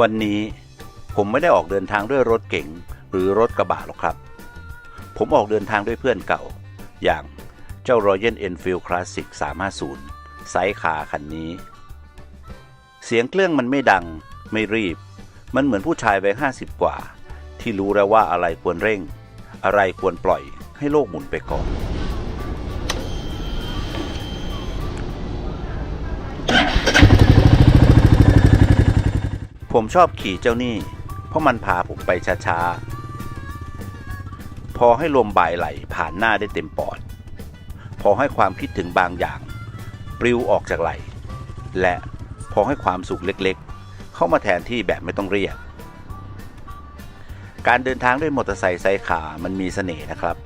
วันนี้ผมไม่ได้ออกเดินทางด้วยรถเก๋งหรือรถกระบะหรอกครับ ผมออกเดินทางด้วยเพื่อนเก่า อย่างเจ้า Royal Enfield Classic 350 ไซส์คาคันนี้ เสียงเครื่องมันไม่ดัง ไม่รีบ มันเหมือนผู้ชายวัยห้าสิบกว่า ที่รู้แล้วว่าอะไรควรเร่ง อะไรควรปล่อยให้โลกหมุนไปก่อน ผมชอบขี่เจ้านี่ เพราะมันพาผมไปช้าๆ พอให้ลมบ่ายไหลผ่านหน้าได้เต็มปอด พอให้ความคิดถึงบางอย่าง ปลิวออกจากไหล และพอให้ความสุขเล็กๆ เข้ามาแทนที่แบบไม่ต้องเรียก การเดินทางด้วยมอเตอร์ไซค์ไซส์ขามันมีเสน่ห์นะครับ